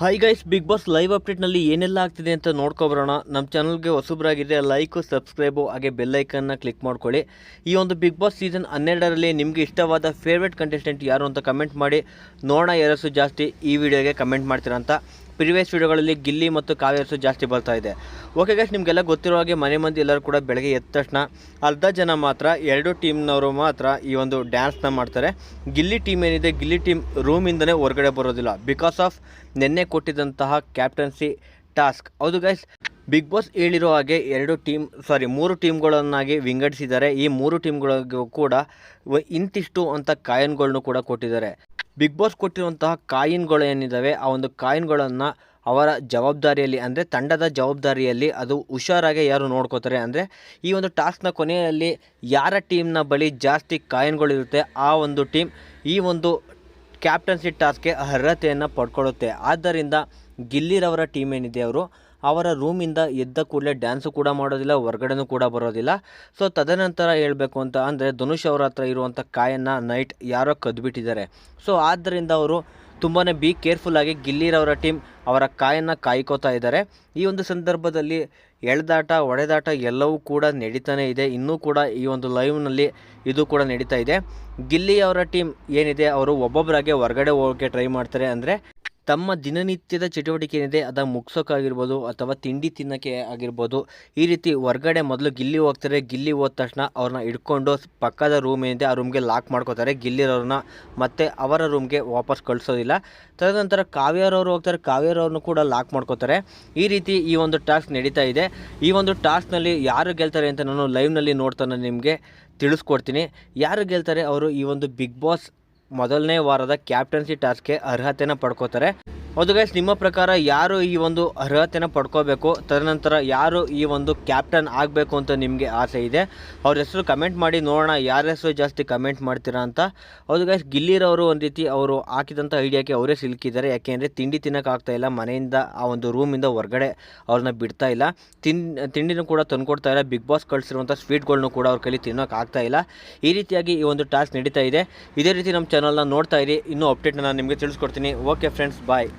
Hi guys Bigg Boss live ಅಪ್ಡೇಟ್ನಲ್ಲಿ ಏನೆಲ್ಲ ಆಗ್ತಿದೆ ಅಂತ ನೋಡ್ಕೊಬರೋಣ ನಮ್ಮ ಚಾನಲ್ಗೆ ಹೊಸಬ್ರಾಗಿದೆ ಲೈಕು ಸಬ್ಸ್ಕ್ರೈಬು ಹಾಗೆ ಬೆಲ್ಲೈಕನ್ನ ಕ್ಲಿಕ್ ಮಾಡ್ಕೊಳ್ಳಿ. ಈ ಒಂದು ಬಿಗ್ ಬಾಸ್ ಸೀಸನ್ ಹನ್ನೆರಡರಲ್ಲಿ ನಿಮಗೆ ಇಷ್ಟವಾದ ಫೇವ್ರೆಟ್ ಕಂಟೆಸ್ಟೆಂಟ್ ಯಾರು ಅಂತ ಕಮೆಂಟ್ ಮಾಡಿ. ನೋಡೋಣ ಯಾರಸು ಜಾಸ್ತಿ ಈ ವಿಡಿಯೋಗೆ ಕಮೆಂಟ್ ಮಾಡ್ತೀರಂತ ಪ್ರಿವಿಯಸ್ ವೀಡಿಯೋಗಳಲ್ಲಿ ಗಿಲ್ಲಿ ಮತ್ತು ಕಾವೇರಿಸು ಜಾಸ್ತಿ ಬರ್ತಾ ಇದೆ. ಓಕೆ ಗೈಸ್ ನಿಮಗೆಲ್ಲ ಗೊತ್ತಿರೋ ಹಾಗೆ ಮನೆ ಮಂದಿ ಎಲ್ಲರೂ ಕೂಡ ಬೆಳಗ್ಗೆ ಎದ್ದ ತಕ್ಷಣ ಅರ್ಧ ಜನ ಮಾತ್ರ, ಎರಡು ಟೀಮ್ನವರು ಮಾತ್ರ ಈ ಒಂದು ಡ್ಯಾನ್ಸ್ನ ಮಾಡ್ತಾರೆ. ಗಿಲ್ಲಿ ಟೀಮ್ ಏನಿದೆ, ಗಿಲ್ಲಿ ಟೀಮ್ ರೂಮಿಂದನೇ ಹೊರಗಡೆ ಬರೋದಿಲ್ಲ. ಬಿಕಾಸ್ ಆಫ್ ನಿನ್ನೆ ಕೊಟ್ಟಿದ್ದಂತಹ ಕ್ಯಾಪ್ಟನ್ಸಿ ಟಾಸ್ಕ್ ಹೌದು ಗೈಸ್ ಬಿಗ್ ಬಾಸ್ ಹೇಳಿರೋ ಹಾಗೆ ಎರಡು ಟೀಮ್ ಸಾರಿ ಮೂರು ಟೀಮ್ಗಳನ್ನಾಗಿ ವಿಂಗಡಿಸಿದ್ದಾರೆ. ಈ ಮೂರು ಟೀಮ್ಗಳಿಗೂ ಕೂಡ ಇಂತಿಷ್ಟು ಅಂತ ಕಾಯನ್ಗಳನ್ನು ಕೂಡ ಕೊಟ್ಟಿದ್ದಾರೆ. ಬಿಗ್ ಬಾಸ್ ಕೊಟ್ಟಿರುವಂತಹ ಕಾಯಿನ್ಗಳು ಏನಿದ್ದಾವೆ ಆ ಒಂದು ಕಾಯಿನ್ಗಳನ್ನು ಅವರ ಜವಾಬ್ದಾರಿಯಲ್ಲಿ, ಅಂದರೆ ತಂಡದ ಜವಾಬ್ದಾರಿಯಲ್ಲಿ ಅದು ಹುಷಾರಾಗಿ ಯಾರು ನೋಡ್ಕೋತಾರೆ, ಅಂದರೆ ಈ ಒಂದು ಟಾಸ್ಕ್ನ ಕೊನೆಯಲ್ಲಿ ಯಾರ ಟೀಮ್ನ ಬಳಿ ಜಾಸ್ತಿ ಕಾಯಿನ್ಗಳಿರುತ್ತೆ ಆ ಒಂದು ಟೀಮ್ ಈ ಒಂದು ಕ್ಯಾಪ್ಟನ್ಸಿ ಟಾಸ್ಕ್ಗೆ ಅರ್ಹತೆಯನ್ನು ಪಡ್ಕೊಳ್ಳುತ್ತೆ. ಆದ್ದರಿಂದ ಗಿಲ್ಲಿರವರ ಟೀಮ್ ಏನಿದೆ ಅವರು ಅವರ ರೂಮಿಂದ ಎದ್ದ ಕೂಡಲೇ ಡ್ಯಾನ್ಸು ಕೂಡ ಮಾಡೋದಿಲ್ಲ, ಹೊರಗಡೆನೂ ಕೂಡ ಬರೋದಿಲ್ಲ. ಸೊ ತದನಂತರ ಹೇಳಬೇಕು ಅಂತ ಅಂದರೆ ಧನುಷ್ ಅವರ ಹತ್ರ ಇರುವಂಥ ಕಾಯನ್ನು ನೈಟ್ ಯಾರೋ ಕದ್ಬಿಟ್ಟಿದ್ದಾರೆ. ಸೊ ಆದ್ದರಿಂದ ಅವರು ತುಂಬಾ ಬಿ ಕೇರ್ಫುಲ್ಲಾಗಿ ಗಿಲ್ಲಿರವರ ಟೀಮ್ ಅವರ ಕಾಯನ್ನು ಕಾಯ್ಕೋತಾ ಇದ್ದಾರೆ. ಈ ಒಂದು ಸಂದರ್ಭದಲ್ಲಿ ಎಳೆದಾಟ ಒಡೆದಾಟ ಎಲ್ಲವೂ ಕೂಡ ನಡೀತಾನೆ ಇದೆ. ಇನ್ನೂ ಕೂಡ ಈ ಒಂದು ಲೈವ್ನಲ್ಲಿ ಇದು ಕೂಡ ನಡೀತಾ ಇದೆ. ಗಿಲ್ಲಿ ಅವರ ಟೀಮ್ ಏನಿದೆ, ಅವರು ಒಬ್ಬೊಬ್ಬರಾಗೆ ಹೊರಗಡೆ ಹೋಗೋಕ್ಕೆ ಟ್ರೈ ಮಾಡ್ತಾರೆ ಅಂದರೆ ತಮ್ಮ ದಿನನಿತ್ಯದ ಚಟುವಟಿಕೆ ಏನಿದೆ ಅದನ್ನು ಮುಗ್ಸೋಕ್ಕಾಗಿರ್ಬೋದು ಅಥವಾ ತಿಂಡಿ ತಿನ್ನೋಕ್ಕೆ ಆಗಿರ್ಬೋದು, ಈ ರೀತಿ ಹೊರ್ಗಡೆ ಮೊದಲು ಗಿಲ್ಲಿ ಹೋಗ್ತಾರೆ. ಗಿಲ್ಲಿ ಹೋದ ತಕ್ಷಣ ಅವ್ರನ್ನ ಹಿಡ್ಕೊಂಡು ಪಕ್ಕದ ರೂಮ್ ಏನಿದೆ, ಆ ರೂಮ್ಗೆ ಲಾಕ್ ಮಾಡ್ಕೋತಾರೆ. ಗಿಲ್ಲಿರೋರನ್ನ ಮತ್ತು ಅವರ ರೂಮ್ಗೆ ವಾಪಸ್ ಕಳಿಸೋದಿಲ್ಲ. ತದನಂತರ ಕಾವ್ಯರವರು ಹೋಗ್ತಾರೆ. ಕಾವ್ಯರವ್ರನ್ನೂ ಕೂಡ ಲಾಕ್ ಮಾಡ್ಕೋತಾರೆ. ಈ ರೀತಿ ಈ ಒಂದು ಟಾಸ್ಕ್ ನಡೀತಾ ಇದೆ. ಈ ಒಂದು ಟಾಸ್ಕ್ನಲ್ಲಿ ಯಾರು ಗೆಲ್ತಾರೆ ಅಂತ ನಾನು ಲೈವ್ನಲ್ಲಿ ನೋಡ್ತಾನೆ ನಿಮಗೆ ತಿಳಿಸ್ಕೊಡ್ತೀನಿ. ಯಾರು ಗೆಲ್ತಾರೆ? ಅವರು ಈ ಒಂದು ಬಿಗ್ ಬಾಸ್ ಮೊದಲನೇ ವಾರದ ಕ್ಯಾಪ್ಟನ್ಸಿ ಟಾಸ್ಕ್ಗೆ ಅರ್ಹತೆನ ಪಡ್ಕೋತಾರೆ. ಹೌದು ಗೈಸ್ ನಿಮ್ಮ ಪ್ರಕಾರ ಯಾರು ಈ ಒಂದು ಅರ್ಹತೆನ ಪಡ್ಕೋಬೇಕು? ತದನಂತರ ಯಾರು ಈ ಒಂದು ಕ್ಯಾಪ್ಟನ್ ಆಗಬೇಕು ಅಂತ ನಿಮಗೆ ಆಸೆ ಇದೆ? ಅವ್ರ ಹೆಸರು ಕಮೆಂಟ್ ಮಾಡಿ, ನೋಡೋಣ ಯಾರ ಹೆಸರು ಜಾಸ್ತಿ ಕಮೆಂಟ್ ಮಾಡ್ತೀರಾ ಅಂತ. ಹೌದು ಗೈಸ್ ಗಿಲ್ಲಿರವರು ಒಂದು ರೀತಿ ಅವರು ಹಾಕಿದಂಥ ಐಡಿಯಾಕ್ಕೆ ಅವರೇ ಸಿಲುಕಿದ್ದಾರೆ. ಯಾಕೆಂದರೆ ತಿಂಡಿ ತಿನ್ನೋಕ್ಕಾಗ್ತಾ ಇಲ್ಲ. ಮನೆಯಿಂದ ಆ ಒಂದು ರೂಮಿಂದ ಹೊರಗಡೆ ಅವ್ರನ್ನ ಬಿಡ್ತಾ ಇಲ್ಲ. ತಿನ್, ತಿಂಡಿನೂ ಕೂಡ ತಂದುಕೊಡ್ತಾ ಇಲ್ಲ. ಬಿಗ್ ಬಾಸ್ ಕಳಿಸಿರುವಂಥ ಸ್ವೀಟ್ಗಳನ್ನೂ ಕೂಡ ಅವ್ರ ಕೈಲಿ ತಿನ್ನೋಕೆ ಆಗ್ತಾ ಇಲ್ಲ. ಈ ರೀತಿಯಾಗಿ ಈ ಒಂದು ಟಾಸ್ಕ್ ನಡೀತಾ ಇದೆ. ಇದೇ ರೀತಿ ನಮ್ಮ ಚಾನಲ್ನ ನೋಡ್ತಾ ಇರಿ. ಇನ್ನೂ ಅಪ್ಡೇಟ್ನ ನಾನು ನಿಮಗೆ ತಿಳಿಸ್ಕೊಡ್ತೀನಿ. Okay friends bye